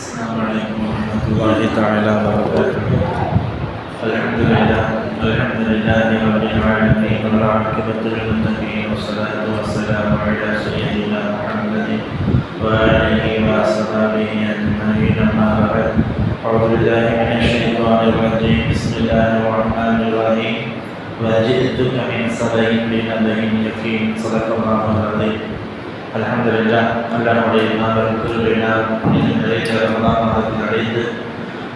السلام عليكم ورحمة الله تعالى وبركاته. الحمد لله الحمد لله رب العالمين والعاقبة للمتقين والصلاة والسلام على سيدنا محمد وآله وأصحابه أجمعين أما بعد. أعوذ بالله من الشيطان الرجيم. بسم الله الرحمن الرحيم. وجئتك من سبأ بنبأ يقين. صدق الله العظيم. அலமதுல்லா அல்லாஹ்வுடைய மாபெரும் நிறைந்த ரமலான் மாதத்தில் அடைந்து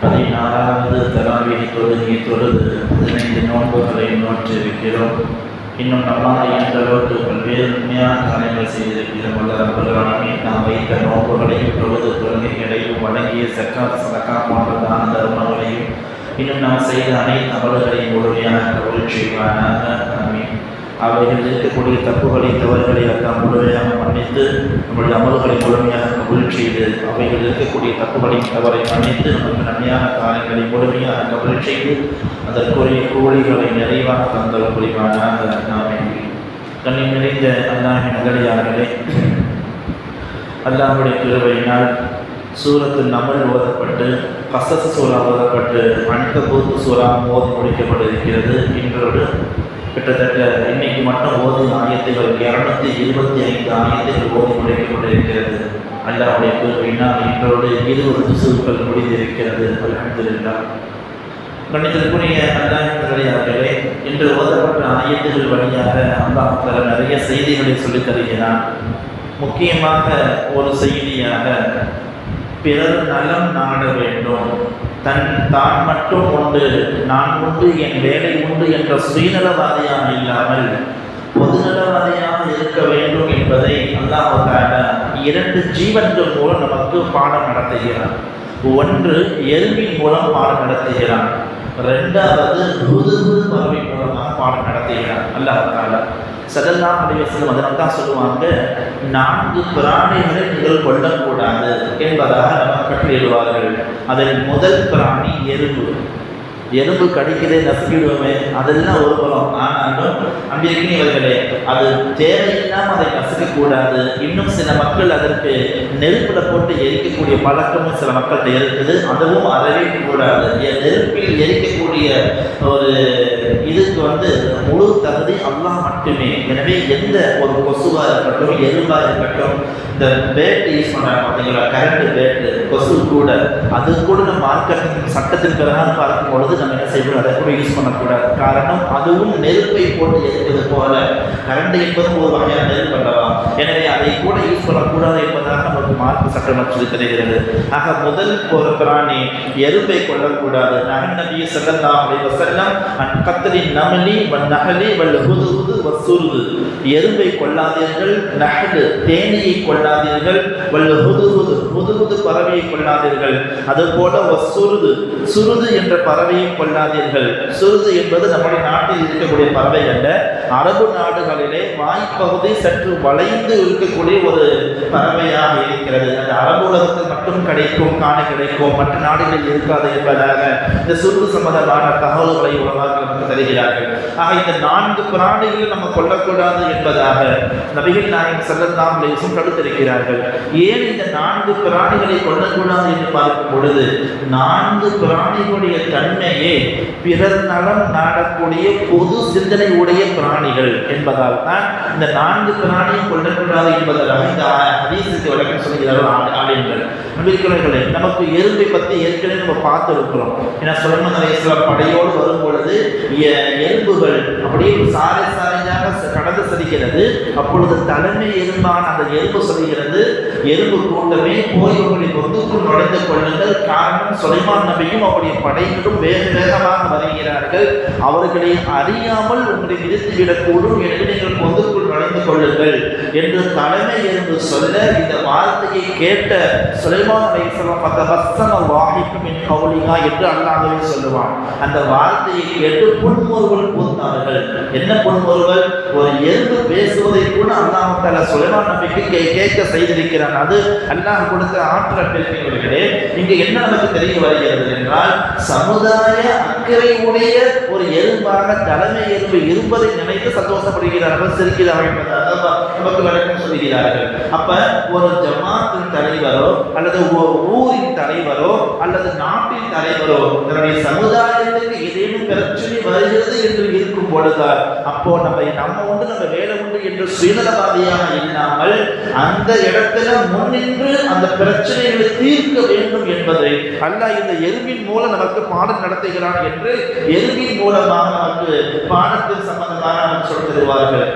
பதினாறாவது தராவீஹ் தொழுகை தொழுது பதினைந்து நோன்புகளை நோற்றி இருக்கிறோம். இன்னும் நம்மால் இயன்ற அளவுக்கு பல்வேறு உண்மையான காரியங்கள் செய்திருக்கிறோம் அல்ல நாம் வைத்த நோன்புகளையும் தொழுது தொழுகைகளையும் வழங்கிய சக்காத் சதக்கா போன்ற தான தர்மங்களையும் இன்னும் நாம் செய்த அனைத்து அமல்களையும் முழுமையான கவல் செய்வானாக. ஆமீன். அவைகள் இருக்கக்கூடிய தப்புகளை தவறுகளை எல்லாம் முழுமையாக மன்னித்து நம்முடைய அமல்களை முழுமையாக கபுல் செய்து அவைகள் இருக்கக்கூடிய தப்புகளையும் தவறை மன்னித்து நமக்கு நன்மையான காரியங்களை முழுமையாக கபுல் செய்து அதற்குரிய கூலிகளை நிறைவாக தந்தல் புரிவானாக. நாமே கண்ணி நிறைந்த அல்லாஹின் நகரியார்களே அல்லாஹுடைய கிருவையினால் சூரத்து நமல் ஓதப்பட்டு கசசு சூறா ஓதப்பட்டு அன்கபூத்து சூறா ஓதி முடிக்கப்பட்டிருக்கிறது. இன்றோடு கிட்டத்தட்ட இன்னைக்கு மட்டும் ஓதி ஆயத்துகள் இரநூத்தி இருபத்தி ஐந்து ஆயத்துகள் ஓதி முடிக்கப்பட்டிருக்கிறது அல்லாவுடைய பெருமையினால் இன்றோடு இருபது திசுக்கள் முடிந்திருக்கிறது. அலமதுல்லா கணிதற்குரிய அல்லாஹர்களே இன்று ஓதப்பட்ட ஆயத்துகள் வழியாக அல்லாஹ் நிறைய செய்திகளை சொல்லித் தருகிறான். முக்கியமாக ஒரு செய்தியாக பிறர் நலம் நாட வேண்டும். தன் தான் மட்டும் உண்டு நான் உண்டு என் வேலை உண்டு என்ற சுயநலவாதியாக இல்லாமல் பொதுநலவாதியாக இருக்க வேண்டும் என்பதை அல்லாஹால இரண்டு ஜீவன்கள் மூலம் நமக்கு பாடம் நடத்துகிறான். ஒன்று எறும்பின் மூலம் பாடம் நடத்துகிறான். ரெண்டாவது ருதுகு பறவை மூலமாக பாடம் நடத்துகிறார். அல்லாஹால சதல்லா அடிவசனம் அதனால் தான் சொல்லுவாங்க நான்கு பிராணிகளை நீங்கள் கொல்லக்கூடாது. என்பதாக நம்ம கட்டளிடுவார்கள் அதில் முதல் பிராணி எறும்பு. எறும்பு கடிக்கிறதே நசுக்கிடுவோமே அதெல்லாம் ஒரு பலம் ஆனாலும் அம்பிருக்கிறவர்களே அது தேவையில்லாமல் அதை நசுக்கக்கூடாது. இன்னும் சில மக்கள் அதற்கு நெருப்பில் போட்டு எரிக்கக்கூடிய பழக்கமும் சில மக்கள்கிட்ட இருக்குது. அதுவும் அறவே கூடாது நெருப்பில் எரிக்கக்கூடிய ஒரு இதுக்கு வந்து முழு தகுதி அல்லாஹ் மட்டுமே. எனவே எந்த ஒரு கொசுவாக இருக்கட்டும் எறும்பாக இருக்கட்டும் இந்த பேட்டு யூஸ் பண்ணுறாங்க பார்த்தீங்களா? கரண்ட் பேட்டு கூட அது கூட நம்ம மார்க்கெட்டிங் சட்டத்தின் பிரகாரம் பார்க்கும் பொழுது நம்ம என்ன செய்யணும் அதை கூட யூஸ் பண்ணக்கூடாது. காரணம் அதுவும் நெருப்பை போட்டு எரிப்பது போல. கரண்ட் என்பதும் ஒரு வகையான நெருப்பு அல்லவா? எனவே அதை கூட யூஸ் பண்ணக்கூடாது என்பதாக நமக்கு மார்க் சட்டம் சொல்லி தருகிறது ஆக முதல் ஒரு பிராணி எறும்பை கொள்ளக்கூடாது நகன் நபிய செல்லலாம் அப்படி செல்லம் அன் நமலி வன் நகலி வல் ஹுது ஹுது வசுருது எறும்பை கொள்ளாதீர்கள் நகலு தேனியை கொள்ளாதீர்கள் வல் ஹுது ஹுது ஹுது ஹுது பறவையை கொள்ளாதீர்கள். அதுபோல வசுருது சுருது என்ற பறவையை கொள்ளாதீர்கள். சுருது என்பது நம்முடைய நாட்டில் இருக்கக்கூடிய பறவை அல்ல. அரபு நாடுகளிலே வாய்ப்பகுதி சற்று வளைந்து இருக்கக்கூடிய ஒரு பறவையாக இருக்கிறது அது அரபு உலகத்தில் மட்டும் கிடைக்கும் காண கிடைக்கும் மற்ற நாடுகளில் இருக்காது என்பதாக இந்த சுற்று சம்பந்தமான தகவல்களை உருவாக்கும் நமக்கு தருகிறார்கள். ஆக இந்த நான்கு பிராணிகளை நம்ம கொல்லக்கூடாது என்பதாக நபிகள் நாயகம் செல்லலாம் லேசும் தடுத்திருக்கிறார்கள் ஏன் இந்த நான்கு பிராணிகளை கொல்லக்கூடாது என்று பார்க்கும் பொழுது நான்கு பிராணிகளுடைய தன்மையே பிறர் நலம் நாடக்கூடிய பொது சிந்தனை உடைய பிராணிகள் என்பதால் தான் இந்த நான்கு பிராணியும் கொள்ளக்கூடாது என்பதற்காக இந்த ஹதீஸுக்கு விளக்கம் சொல்கிறார்கள் ஆலயங்கள் நம்பிக்கிறவர்களே நமக்கு எறும்பை பற்றி ஏற்கனவே நம்ம பார்த்து இருக்கிறோம் ஏன்னா சுலமன் அலையாம் படையோடு வரும் பொழுது எலும்புகள் அப்படியே சாலை சாலையாக கடந்து செல்கிறது. அப்பொழுது தலைமை எலும்பான அந்த எறும்பு சொல்கிறது எலும்பு கூட்டமே போய் உங்களை ஒத்துக்குள் நுழைந்து கொள்ளுங்கள். காரணம் சுலைமான் நபியும் அவருடைய படைகளும் வேக வேகமாக வருகிறார்கள். அவர்களை அறியாமல் உங்களை விதித்து விடக்கூடும் எனவே நீங்கள் பொந்துக்குள் நுழைந்து கொள்ளுங்கள். என்று தலைமை என்று சொல்ல இந்த வார்த்தையை கேட்ட சுலைமான் அலைஹிஸ்ஸலாம் ஃபதபஸ்ஸம வாஹிக்கும் மின் கௌலிஹா என்று அல்லாஹ்வே சொல்லுவான். அந்த வார்த்தையை கேட்டு புன்முறுவல் பூத்தார்கள் என்ன புன்முறுவல்? ஒரு எறும்பு பேசுவதை கூட அல்லாஹ் தஆலா சுலைமான் நபிக்கு கேட்க செய்திருக்கிறான். அது அல்லாஹ் கொடுத்த ஆற்றல் பெருமைகளே இங்கு என்ன நமக்கு தெரிய வருகிறது என்றால் சமுதாய அக்கறை உடைய ஒரு எறும்பாக தலைமை எறும்பு இருப்பதை நினைத்து சந்தோஷப்படுகிறார்கள் சிரிக்கிறார்கள் என்பதாக நமக்கு வழக்கம் சொல்கிறார்கள். அப்ப ஒரு ஜமாத்தின் தலைவரோ அல்லது ஊரின் தலைவரோ அல்லது நாட்டின் தலைவரோ தன்னுடைய சமுதாயத்துக்கு ஏதேனும் பிரச்சனை வருகிறது என்று இருக்கும் பொழுது அப்போ நம்ம நம்ம உண்டு நம்ம வேலை உண்டு என்று சுயநலவாதியாக இல்லாமல் அந்த இடத்துல முன்னின்று அந்த பிரச்சனைகளை தீர்க்க வேண்டும் என்பதை அல்ல இந்த எறும்பின் மூலம் நமக்கு பாடம் நடத்துகிறான் என்று எறும்பின் மூலமாக நமக்கு பாடத்தின் சம்பந்தமாக நமக்கு சொல்லித் தருவார்கள்.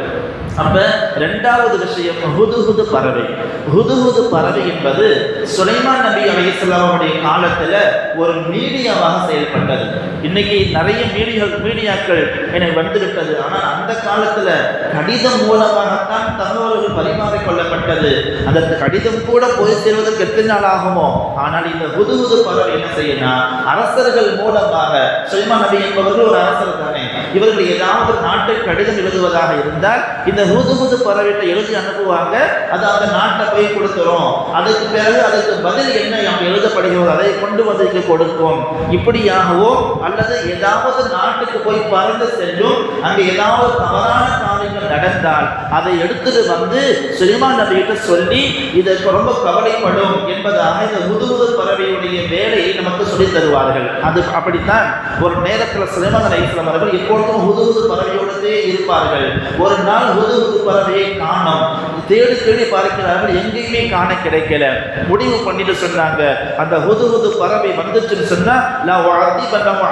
அப்ப ரெண்டாவது விஷயம் ஹுதுஹுது பறவை. ஹுதுஹுது பறவை என்பது சுலைமான் நபி அலைஹிஸ்ஸலாமுடைய காலத்துல ஒரு மீடியாவாக செயல்பட்டது. இன்னைக்கு நிறைய மீடியா மீடியாக்கள் எனக்கு வந்துவிட்டது. ஆனால் அந்த காலத்துல கடிதம் மூலமாகத்தான் தகவல்கள் பரிமாறிக்கொள்ளப்பட்டது அதற்கு அந்த கடிதம் கூட போய் சேர்வதற்கு எத்தனை நாள் ஆகுமோ? ஆனால் இந்த ஹுதுஹுது பறவை என்ன செய்யணும் அரசர்கள் மூலமாக சுலைமான் நபி என்பவர்கள் ஒரு அரசர் தானே இவர்கள் ஏதாவது நாட்டு கடிதம் எழுதுவதாக இருந்தால் இந்த ஹுதுஹுது பறவைட்ட எழுதி அனுப்புவாங்க. அது அந்த நாட்டில் போய் கொடுத்துரும். அதுக்கு பிறகு அதுக்கு பதில் என்ன எழுதப்படுகிறோம் அதை கொண்டு வந்து கொடுக்கும் இப்படியாகவோ அல்லது ஏதாவது நாட்டுக்கு போய் பறந்து சென்றும் அங்கே ஏதாவது தவறான காரியங்கள் நடந்தால் அதை எடுத்துட்டு வந்து சுலைமான் நபிகிட்ட சொல்லி இதற்கு ரொம்ப கவலைப்படும் என்பதாக இந்த முதுகுது பறவையுடைய வேலையை நமக்கு சொல்லி தருவார்கள். அது அப்படித்தான் ஒரு நேரத்தில் சுலைமான் அலைஹிஸ்ஸலாம் அவர்கள் எப்பொழுதும் ஹுதுஹுது பறவையோடவே இருப்பார்கள். ஒரு நாள் முது பறவையை காணும். தேடி தேடி பார்க்கிறார்கள் எங்கேயுமே காண கிடைக்கல. முடிவு பண்ணிட்டு சொன்னாங்க. அந்த ஹுதுஹுது பறவை வந்துச்சுன்னு சொன்னா நான் அதிபனம்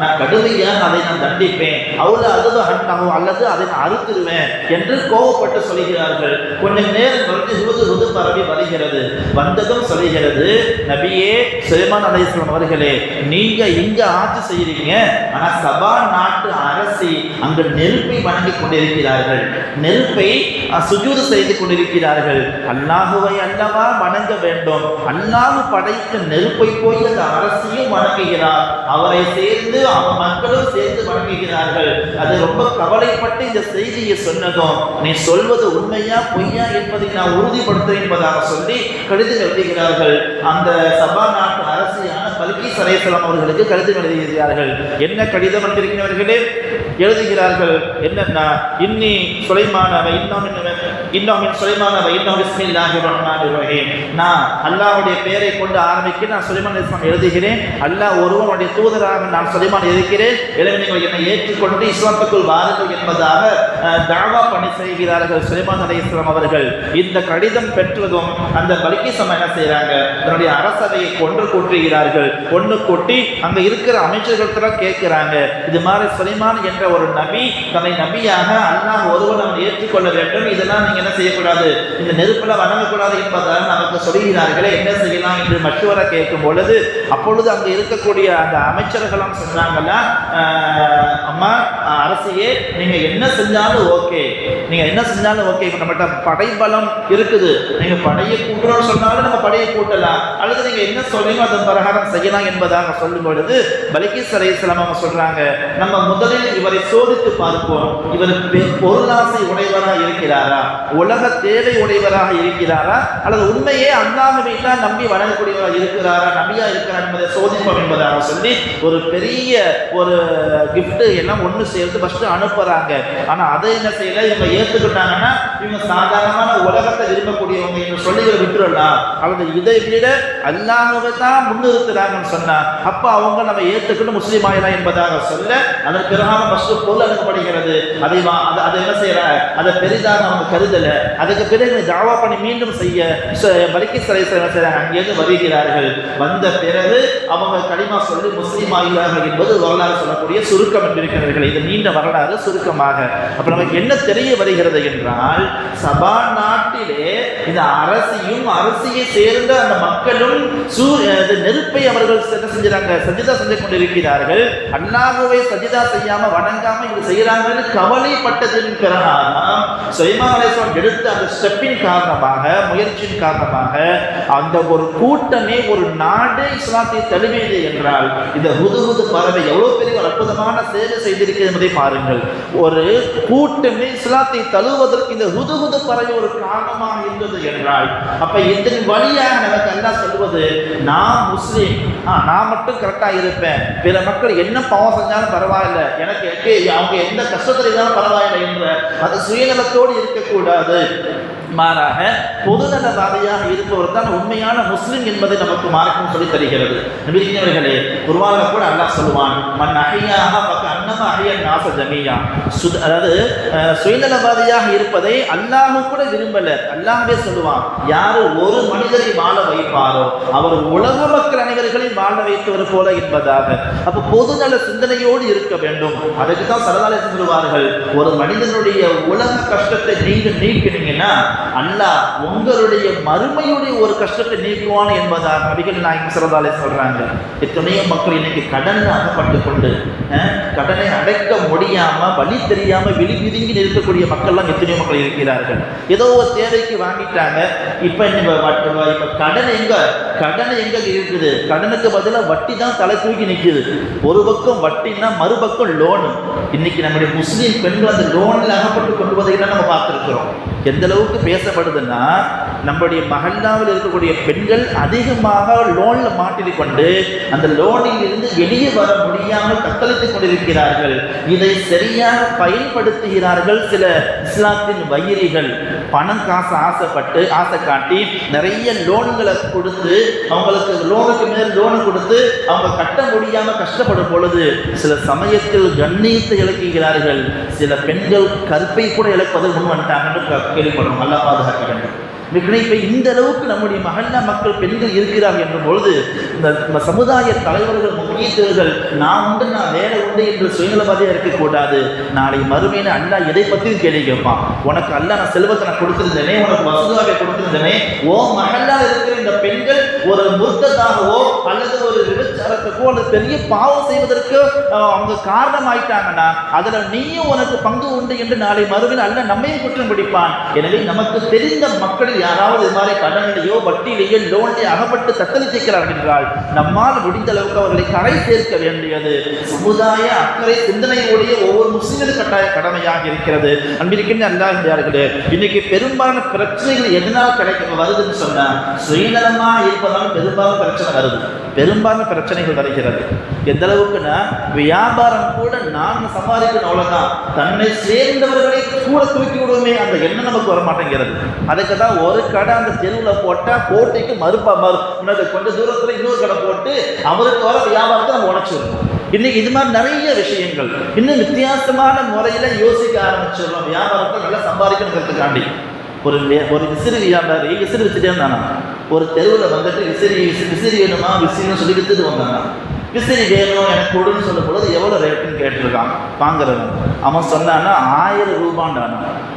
நான் கடுமையாக அதை நான் தண்டிப்பேன். அவ்வளோ அதுதான் ஹன்னாகும் அல்லது அதை நான் அறுத்துருவேன் என்று கோவப்பட்டு சொல்கிறார்கள். கொஞ்சம் நேரம் கழித்து ஹுது ஹுது பறவை வருகிறது. வந்ததும் சொல்கிறது நபியே சுலைமான் அலைஹிஸ்ஸலாம் அவர்களே நீங்க இங்க ஆட்சி செய்யறீங்க ஆனா சபா நாட்டு அரசி அங்கு நெருப்பை வணங்கி கொண்டிருக்கிறார்கள். நெருப்பை சுஜூது செய்து கொண்டிருக்கிறார்கள். அல்லாஹுவை அல்லவா வணங்க வேண்டும். அல்லாஹு படைத்த நெருப்பை போய் அந்த அரசியும் வணங்குகிறார். அவரை சேர்ந்து அவன் மக்களும் சேர்ந்து வணங்குகிறார்கள். அது ரொம்ப கவலைப்பட்டு இந்த செய்தியை சொன்னதும் நீ சொல்வது உண்மையா பொய்யா என்பதை நான் உறுதிப்படுத்துகிறேன் என்பதாக சொல்லி கடிதம் எழுதுகிறார்கள். அந்த சபா நாட்டு அரசியான பல்கி சரேசலாம் அவர்களுக்கு கடிதம் எழுதுகிறார்கள் என்ன கடிதம் வந்திருக்கிறவர்களே எழுதுகிறார்கள் என்னன்னா இன்னி சுலைமானவை இன்னொன்று இன்னொமின் சுலைமானவை இன்னும் பிஸ்மில்லாஹி ரஹீம். நான் அல்லாஹ்வுடைய பெயரை கொண்டு ஆரம்பிக்க நான் சுலைமான் இஸ்லாம் எழுதுகிறேன். அல்லாஹ் ஒருவனுடைய தூதராக நான் சுலைமான் இருக்கிறேன் எனவே நீங்கள் என்னை ஏற்றுக்கொண்டு இஸ்லாத்துக்குள் வாருங்கள் என்பதாக தாவா பணி செய்கிறார்கள் சுலைமான் அலைஹிஸ்ஸலாம் அவர்கள். இந்த கடிதம் பெற்றதும் அந்த பல்கிசம் என்ன செய்கிறாங்க தன்னுடைய அரசவையை கொன்று கூட்டுகிறார்கள். ஒன்று கூட்டி அங்கே இருக்கிற அமைச்சர்கள்ட்ட கேட்கிறாங்க. இது மாதிரி சுலைமான் என்ற ஒரு நபி தன்னை நபியாக அல்லாஹ் ஒருவன் ஏற்றுக்கொள்ள வேண்டும். இதெல்லாம் நீங்கள் என்ன செய்யக்கூடாது? இந்த நெருப்பில் வணங்கக்கூடாது என்பதாக நமக்கு சொல்கிறார்களே. என்ன செய்யலாம் என்று மஷூரா கேட்கும் பொழுது அப்பொழுது அங்கே இருக்கக்கூடிய அந்த அமைச்சர்கள்லாம் சொன்னாங்கல்ல அம்மா அரசையே அரசியே என்ன செஞ்சாலும் ஓகே நீங்க என்ன செஞ்சாலும் ஓகே இப்போ நம்மகிட்ட படைபலம் இருக்குது. நீங்க படையை கூட்டுறோம்னு சொன்னாலும் நம்ம படையை கூட்டலாம். அல்லது நீங்க என்ன சொல்றீங்களோ அதன் பிரகாரம் செய்யலாம் என்பதாக சொல்லும் பொழுது பலிகிஸ் அலைஹிஸ்ஸலாம் அவங்க சொல்றாங்க நம்ம முதலில் இவரை சோதித்து பார்ப்போம். இவர் பொருளாசை உடையவராக இருக்கிறாரா? உலக தேவை உடையவராக இருக்கிறாரா? அல்லது உண்மையே அல்லாஹ்வை தான் நம்பி வழங்கக்கூடியவராக இருக்கிறாரா? நம்பியா இருக்கிறார் என்பதை சோதிப்போம் என்பதாக சொல்லி ஒரு பெரிய ஒரு கிஃப்ட்டு எல்லாம் ஒன்று சேர்த்து ஃபஸ்ட்டு அனுப்புகிறாங்க ஆனால் அதை என்ன செய்யல? இவங்க ஏத்துக்கிட்டாங்கன்னா இவங்க சாதாரணமான உலகத்தை விரும்பக்கூடியவங்க என்று சொல்லி இவரை விட்டுறலாம் அல்லது இதை விட அல்லாஹ்வை தான் முன்னிறுத்துறாங்கன்னு சொன்னா அப்ப அவங்க நம்ம ஏத்துக்கிட்டு முஸ்லீம் ஆயிடலாம் என்பதாக சொல்ல அதன் பிறகான ஃபர்ஸ்ட் பொருள் அனுப்பப்படுகிறது. அதை அதை அதை என்ன செய்யறாங்க அதை பெரிதாக அவங்க கருதல. அதுக்கு பிறகு தாவா பண்ணி மீண்டும் செய்ய பலிக்கி சிலை என்ன செய்றாங்க? அங்கேருந்து வருகிறார்கள். வந்த பிறகு அவங்க களிமா சொல்லி முஸ்லீம் ஆகிறார்கள் என்பது வரலாறு சொல்லக்கூடிய சுருக்கம் என்றிருக்கிறார்கள் இது நீண்ட வரலாறு சுருக்கமாக. அப்ப நமக்கு என்ன தெரிய வருகிறது என்றால் சபா நாட்டிலே இந்த அரசியும் அரசியை சேர்ந்த அந்த மக்களும் சூ நெருப்பை அவர்கள் என்ன செஞ்சாங்க சஜிதா செஞ்சு கொண்டிருக்கிறார்கள். அண்ணாகவே சஜிதா செய்யாம வணங்காம இது செய்யறாங்கன்னு கவலைப்பட்டதின் பிறகாதான் சுலைமான் எடுத்த அந்த ஸ்டெப்பின் காரணமாக முயற்சியின் காரணமாக அந்த ஒரு கூட்டமே ஒரு நாடு இஸ்லாத்தை தழுவியது என்றால் இந்த ஹுதுஹுது பறவை எவ்வளவு பெரிய அற்புதமான சேவை செய்திருக்கிறது என்பதை பாருங்கள். ஒரு கூட்டமே இஸ்லாத்தை தழுவதற்கு இந்த ஹுதுஹுது பறவை ஒரு காரணமாக இருந்தது என்றால் அப்ப இதன் வழியாக நமக்கு அல்லா சொல்வது நான் முஸ்லீம். நான் மட்டும் கரெக்டாக இருப்பேன். பிற மக்கள் என்ன பாவம் செஞ்சாலும் பரவாயில்ல. எனக்கு எப்படி அவங்க எந்த கஷ்டத்தில் இருந்தாலும் பரவாயில்லை என்ற அது சுயநலத்தோடு இருக்கக்கூடாது. மாறாக பொதுநலவாதியாக இருப்பவர் தான் உண்மையான முஸ்லிம் என்பதை நமக்கு மார்க்கம் சொல்லி தருகிறது நபிகளே குருவான கூட அல்லாஹ் சொல்லுவான் மண் அகையாக அன்னம அஹியன் நாச ஜமியா. சுத அதாவது சுயநலவாதியாக இருப்பதை அல்லாஹும் கூட விரும்பல. அல்லாஹே சொல்லுவான் யாரு ஒரு மனிதரை வாழ வைப்பாரோ அவர் உலக மக்கள் அனைவர்களையும் வாழ வைத்தவர் போல என்பதாக. அப்ப பொதுநல சிந்தனையோடு இருக்க வேண்டும். அதுக்கு தான் சரதாலை சொல்லுவார்கள் ஒரு மனிதனுடைய உலக கஷ்டத்தை நீங்க நீக்கினீங்கன்னா அல்லாஹ் உங்களுடைய மறுமையுடைய ஒரு கஷ்டத்தை நீக்குவான் என்பதாக நபிகள் நாயகம் சரதாலை சொல்றாங்க. எத்தனையோ மக்கள் இன்னைக்கு கடன் அகப்பட்டு கொண்டு கடன் கடனை அடைக்க முடியாமல் வழி தெரியாமல் வெளி விதுங்கி நிற்கக்கூடிய மக்கள்லாம் எத்தனையோ மக்கள் இருக்கிறார்கள். ஏதோ ஒரு தேவைக்கு வாங்கிட்டாங்க. இப்போ இந்த வ- கடன் எங்கே? கடன் எங்கே இருக்குது? கடனுக்கு பதிலாக வட்டி தான் தலை தூக்கி நிற்குது ஒரு பக்கம் வட்டின்னா மறுபக்கம் லோனு இன்னைக்கு நம்முடைய முஸ்லீம் பெண்கள் அந்த லோனில் அகப்பட்டு கொண்டு வதையெல்லாம் நம்ம பார்த்துருக்குறோம். எந்த அளவுக்கு பேசப்படுதுன்னா நம்முடைய மகல்லாவில் இருக்கக்கூடிய பெண்கள் அதிகமாக லோனில் மாட்டிக் கொண்டு அந்த லோனில் இருந்து வெளியே வர முடியாமல் தத்தளித்துக் கொண்டிருக்கிறார்கள். இதை சரியாக பயன்படுத்துகிறார்கள் சில இஸ்லாத்தின் வயிறிகள். பணம் காசு ஆசைப்பட்டு ஆசை காட்டி நிறைய லோன்களை கொடுத்து அவங்களுக்கு லோனுக்கு மேல் லோனு கொடுத்து அவங்க கட்ட முடியாமல் கஷ்டப்படும் பொழுது சில சமயத்தில் கண்ணியத்தை இழக்குகிறார்கள் சில பெண்கள் கற்பை கூட இழப்பதற்கு முன் வந்துட்டாங்கன்னு க- கேள்விப்படுறோம். நல்லா பாதுகாக்க வேண்டும் இப்போ இந்த அளவுக்கு நம்முடைய மகல்லா மக்கள் பெண்கள் இருக்கிறார்கள் என்ற பொழுது இந்த நம்ம சமுதாய தலைவர்கள் முக்கியத்துவர்கள் நான் உண்டு நான் வேலை உண்டு என்று சுயநலவாதியாக இருக்கக்கூடாது. நாளை மறுமையில அண்ணா எதை பற்றியும் கேள்வி கேட்பான். உனக்கு அல்ல நான் செல்வத்தை நான் கொடுத்திருந்தேனே உனக்கு வசதியாக கொடுத்திருந்தேனே ஓ மகல்லால் இருக்கிற இந்த பெண்கள் ஒரு முர்த்ததாகவோ அல்லது ஒரு விபச்சாரத்துக்கோ அல்லது பெரிய பாவம் செய்வதற்கு அவங்க காரணமாயிட்டாங்கன்னா அதுல நீயும் உனக்கு பங்கு உண்டு என்று நாளை மறுவில் அல்ல நம்மையும் குற்றம் பிடிப்பான். எனவே நமக்கு தெரிந்த மக்களில் யாராவது இது மாதிரி கடனிலேயோ வட்டியிலேயோ லோனிலேயோ அகப்பட்டு தத்தளித்திருக்கிறார்கள் என்றால் நம்மால் முடிந்த அளவுக்கு அவர்களை கரை சேர்க்க வேண்டியது சமுதாய அக்கறை சிந்தனையோடைய ஒவ்வொரு முஸ்லிமின் கட்டாய கடமையாக இருக்கிறது. அன்பிருக்கின்ற அல்லாஹியார்களே இன்னைக்கு பெரும்பாலான பிரச்சனைகள் எதனால் கிடைக்க வருதுன்னு சொன்னா சுயநலமா இருப்பதால் பெரும்பாலும் பிரச்சனை வருது. பெரும்பாலான பிரச்சனைகள் வருகிறது. எந்த அளவுக்குன்னா வியாபாரம் கூட நான் சம்பாதிக்கணும் அவ்வளவுதான். தன்னை சேர்ந்தவர்களை கூட தூக்கி விடுவோமே அந்த எண்ணம் நமக்கு வர மாட்டேங்கிறது அதுக்கு தான் ஒரு கடை அந்த தெருவில் போட்டால் போட்டிக்கு மறுப்பா மறு. இன்னொரு கொஞ்சம் தூரத்தில் இன்னொரு கடை போட்டு அவருக்கு வர வியாபாரத்தை நம்ம உடச்சிடணும் இன்னைக்கு இது மாதிரி நிறைய விஷயங்கள். இன்னும் வித்தியாசமான முறையில் யோசிக்க ஆரம்பிச்சிடணும் வியாபாரத்தை நல்லா சம்பாதிக்கணுங்கிறதுக்காண்டி. ஒரு ஒரு விசிறி வியாபாரி விசிறி வச்சுட்டே இருந்தானா? ஒரு தெருவில் வந்துட்டு விசிறி விசி- விசிறி வேணுமா விசிறின்னு சொல்லி வித்துட்டு வந்தாங்க. விசிறி வேணும் எனக்கு கொடுன்னு சொல்லும் பொழுது எவ்வளோ ரேட்டுன்னு கேட்டிருக்கான் வாங்குறவன் அவன் சொன்னான்னா ஆயிரம் ரூபாண்டான.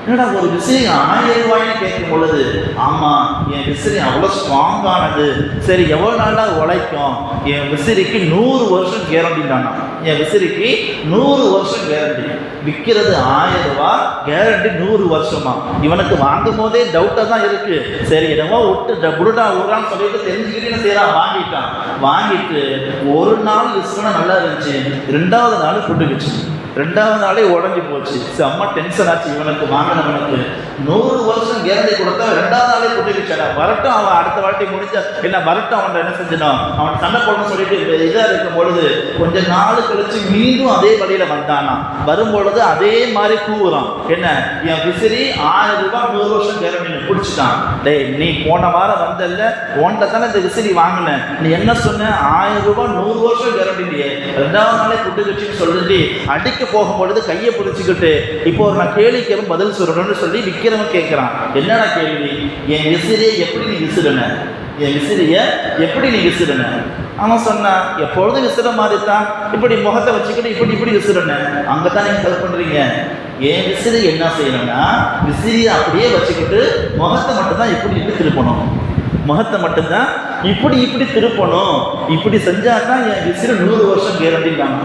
என்னடா ஒரு விசிறி ஆயிரம் ரூபாய்னு கேட்கும் பொழுது ஆமாம் என் விசிறி அவ்வளோ ஸ்ட்ராங்கானது சரி எவ்வளோ நாளாக உழைக்கும்? என் விசிறிக்கு நூறு வருஷம் கேரண்டிடானா என் விசிறிக்கு நூறு வருஷம் கேரண்டி விற்கிறது ஆயிரம் ரூபா கேரண்டி நூறு வருஷமா. இவனுக்கு வாங்கும் போதே டவுட்டாக தான் இருக்கு. சரி என்னமோ விட்டு புருடா விடுறான்னு சொல்லிட்டு தெரிஞ்சுக்கிட்டே செய்யறான் வாங்கிட்டான். வாங்கிட்டு ஒரு நாள் விசிறனா நல்லா இருந்துச்சு. ரெண்டாவது நாள் புட்டுக்குச்சு. ரெண்டாவது நாளே உடஞ்சி போச்சு. செம்ம டென்ஷன் ஆச்சு இவனுக்கு வாங்கினவனுக்கு நூறு வருஷம் கேரண்டி கொடுத்தா ரெண்டாவது நாளே புட்டுக்குச்சாடா வரட்டும் அவன் அடுத்த வாட்டி முடிஞ்ச. என்ன வரட்டும் அவன் என்ன செஞ்சினான் அவன் சண்டை போடணும்னு சொல்லிட்டு இதாக இருக்கும் பொழுது கொஞ்ச நாள் கழிச்சு மீண்டும் அதே வழியில் வந்தானா வரும் பொழுது அதே மாதிரி கூவுறான். என்ன? என் விசிறி ஆயிரம் ரூபாய் நூறு வருஷம் கேரண்டி பிடிச்சிட்டான். டேய் நீ போன வாரம் வந்தல்ல உன்கிட்ட தானே இந்த விசிறி வாங்கினேன். நீ என்ன சொன்ன? ஆயிரம் ரூபாய் நூறு வருஷம் கேரண்டி ரெண்டாவது நாளே புட்டுக்குச்சின்னு சொல்லிட்டு அடிக்க போகும்பொழுது கையை பிடிச்சிக்கிட்டு இப்போ ஒரு நான் கேள்விக்கு பதில் சொல்லணும்னு சொல்லி விற்கிறவன் கேட்குறான். என்னடா கேள்வி? என் விசிறியை எப்படி நீ விசிறுன? என் விசிறிய எப்படி நீ விசிறுன? அவன் சொன்னான் எப்பொழுதும் விசிற மாதிரி தான் இப்படி முகத்தை வச்சுக்கிட்டு இப்படி இப்படி விசிறுன. அங்கே தான் நீங்கள் ஹெல்ப் பண்ணுறீங்க என் விசிறி என்ன செய்யணும்னா விசிறியை அப்படியே வச்சுக்கிட்டு முகத்தை மட்டும்தான் இப்படி இப்படி திருப்பணும். முகத்தை மட்டும்தான் இப்படி இப்படி திருப்பணும். இப்படி செஞ்சா என் விசிறு நூறு வருஷம் கேரண்டிங்காங்க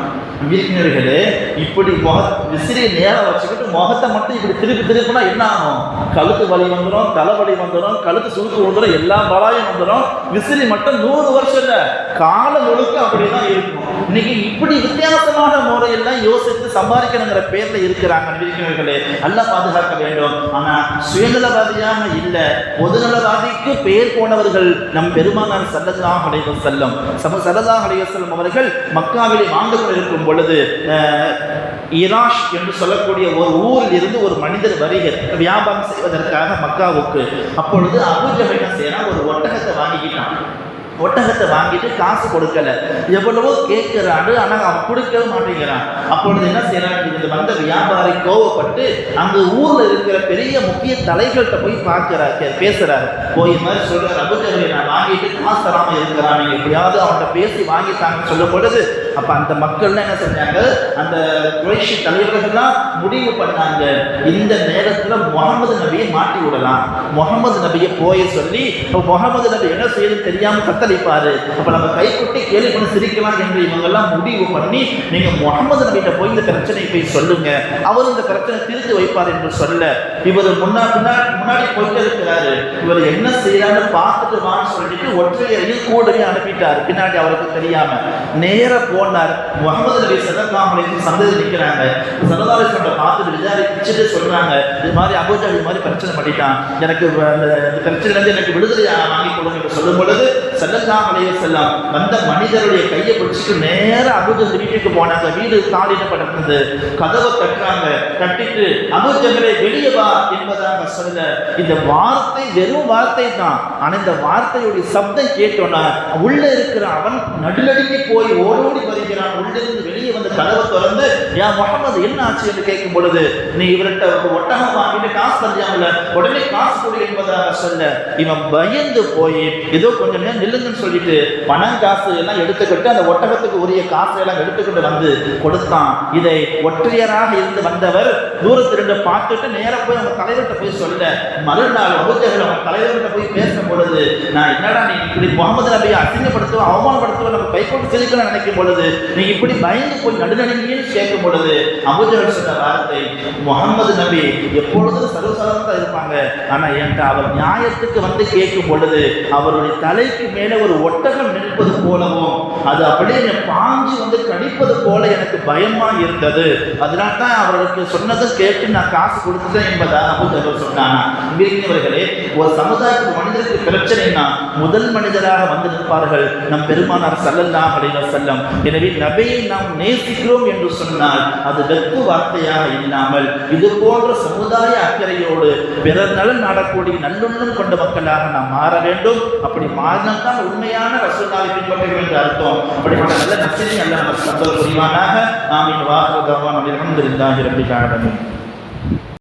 வீரர்களே இப்படி முக விசிறியை நேரம் வச்சுக்கிட்டு முகத்தை மட்டும் இப்படி திருப்பி திருப்பினா என்ன ஆகும்? கழுத்து வலி வந்துடும் தலைவலி வந்துடும் கழுத்து சுருக்கு வந்துடும் எல்லா பலாயும் வந்துடும் விசிறி மட்டும் நூறு வருஷம் இல்லை காலம் முழுக்க அப்படிதான் இருக்கும். இன்னைக்கு இப்படி வித்தியாசமான முறையெல்லாம் யோசித்து சம்பாதிக்கணுங்கிற பேர்ல இருக்கிறாங்க வீரர்களே நல்லா பாதுகாக்க வேண்டும். ஆனா சுயநலவாதியாக இல்லை. பொதுநலவாதிக்கு பேர் போனவர்கள் நம் பெருமானார் சல்லல்லாஹ் அலைஹி செல்லம் சம சல்லல்லாஹ் அலைஹி செல்லம் அவர்கள் மக்காவிலே வாழ்ந்து கொண்டிருக்கும் பொழுது அஹ், இராஷ் என்று சொல்லக்கூடிய ஒரு ஊரில் இருந்து ஒரு மனிதர் வருகிறார் வியாபாரம் செய்வதற்காக மக்காவுக்கு. அப்பொழுது அபுஜஹல் என்ன செய்யறான் ஒரு ஒட்டகத்தை வாங்கிக்கிட்டான். ஒட்டகத்தை வாங்கிட்டு காசு கொடுக்கல. எவ்வளவோ கேட்கிறாரு ஆனால் அவன் கொடுக்கவே மாட்டேங்கிறான். அப்பொழுது என்ன செய்யறான் இது வந்த வியாபாரி கோவப்பட்டு அங்க ஊர்ல இருக்கிற பெரிய முக்கிய தலைகள்கிட்ட போய் பார்க்கிறார் பேசுறாரு. போய் மாதிரி சொல்ற அபுஜகரை நான் வாங்கிட்டு காசு தராம இருக்கிறான். எப்படியாவது அவன்கிட்ட பேசி வாங்கிட்டாங்கன்னு சொல்லும் பொழுது அப்ப அந்த மக்கள்லாம் என்ன செஞ்சாங்க? அந்த குறைஷி தலைவர்கள்லாம் முடிவு பண்ணாங்க. இந்த நேரத்துல முகமது நபியை மாட்டி விடலாம். முகமது நபியை போய் சொல்லி இப்போ முகமது நபி என்ன செய்யணும் தெரியாம கத்தளிப்பார் அப்ப நம்ம கைக்குட்டி கேள்வி பண்ணி சிரிக்கலாம் என்று இவங்கெல்லாம் முடிவு பண்ணி நீங்க முகமது நபிகிட்ட போய் இந்த பிரச்சனையை போய் சொல்லுங்க. அவர் இந்த பிரச்சனை திருத்து வைப்பார் என்று சொல்ல இவர் முன்னா முன்னாடி போயிட்டு இருக்கிறாரு. இவர் என்ன செய்யறாரு பார்த்துட்டு வான்னு சொல்லிட்டு ஒற்றையரையும் கூடவே அனுப்பிட்டாரு. பின்னாடி அவருக்கு தெரியாம. நேர பண்ணார் முகமது நபி சல்லல்லாஹு சந்ததி நிற்கிறாங்க சல்லல்லாஹு சொல்ற பார்த்து விசாரிச்சுட்டு சொல்றாங்க. இது மாதிரி அபூஜா இது மாதிரி பிரச்சனை பண்ணிட்டான். எனக்கு அந்த அந்த எனக்கு விடுதலை வாங்கி கொடுங்க சொல்லும் பொழுது செல்லல்லா அலைய செல்லாம் வந்த மனிதருடைய கையை பிடிச்சிட்டு நேரம் அபுஜ வீட்டுக்கு போனாங்க. வீடு தாளிடப்பட்டிருந்தது கதவை கட்டுறாங்க. கட்டிட்டு அபுஜங்களை வெளியே வா என்பதாக சொல்ல இந்த வார்த்தை வெறும் வார்த்தை தான். ஆனா இந்த வார்த்தையுடைய சப்தம் கேட்டோன்னா உள்ள இருக்கிற அவன் நடுநடுங்கி போய் ஓடோடி வருகிறான். உள்ளிருந்து வெளியே வந்து கதவை திறந்து ஏன் முகமது என்ன ஆச்சு? என்று கேட்கும் பொழுது நீ இவர்கிட்ட ஒரு ஒட்டகம் வாங்கிட்டு காசு தந்தியாமல உடனே காசு கொடு என்பதாக சொல்ல இவன் பயந்து போய் ஏதோ கொஞ்சம் நேரம் நில்லுங்கன்னு சொல்லிட்டு பணம் காசு எல்லாம் எடுத்துக்கிட்டு அந்த ஒட்டகத்துக்கு உரிய காசு எல்லாம் எடுத்துக்கிட்டு வந்து கொடுத்தான். இதை ஒற்றையராக இருந்து வந்தவர் தூரத்திலிருந்து பார்த்துட்டு நேராக போய் அவங்க தலைவர்கிட்ட போய் சொல்ல மறுநாள் அபுஜகல் அவங்க தலைவர்கிட்ட போய் பேசும் பொழுது நான் என்னடா நீ இப்படி முகமது நபியை அசிங்கப்படுத்துவ அவமானப்படுத்துவ நம்ம கை கொண்டு சிரிக்கலாம் நினைக்கும் பொழுது நீ இப்படி பயந்து போய் நடுநடுங்கின்னு கேட்கும் பொழுது அபுஜகர் சொன்ன வார்த்தை முகமது நபி எப்பொழுதும் சர்வசாதாரணமா இருப்பாங்க. ஆனா என்கிட்ட அவர் நியாயத்துக்கு வந்து கேட்கும் பொழுது அவருடைய தலைக்கு மேலே ஒரு ஒட்டகம் நிற்பது போலவும் அது அப்படியே என்னை பாஞ்சு வந்து கடிப்பது போல எனக்கு பயமா இருந்தது. அதனால தான் அவர்களுக்கு சொன்னதை கேட்டு நான் காசு கொடுத்துட்டேன் என்பதா அபுஜகல் சொன்னானா. இங்கிருந்தவர்களே ஒரு சமுதாயத்துக்கு மனிதருக்கு பிரச்சனைனா முதல் மனிதராக வந்து நிற்பார்கள் நம் பெருமானார் சல்லல்லாஹு அலைஹி செல்லம் எனவே நபையை நாம் நேசிக்கிறோம் என்று சொன்னால் அது வெப்பு வார்த்தையாக இல்லாமல் இது போன்ற சமுதாய அக்கறையோடு பிறர் நலன் நாடக்கூடிய நல்லுள்ளம் கொண்ட மக்களாக நாம் மாற வேண்டும். அப்படி மாறினால்தான் உண்மையான ரசூலாவை பின்பற்றுகிறோம் என்று அர்த்தம். அப்படிப்பட்ட நல்ல நசினை அல்ல நமக்கு சந்தோஷ புரிவானாக. ஆமீன். வாஹ் அல்ஹம்துலில்லாஹி ரப்பில் ஆலமீன்.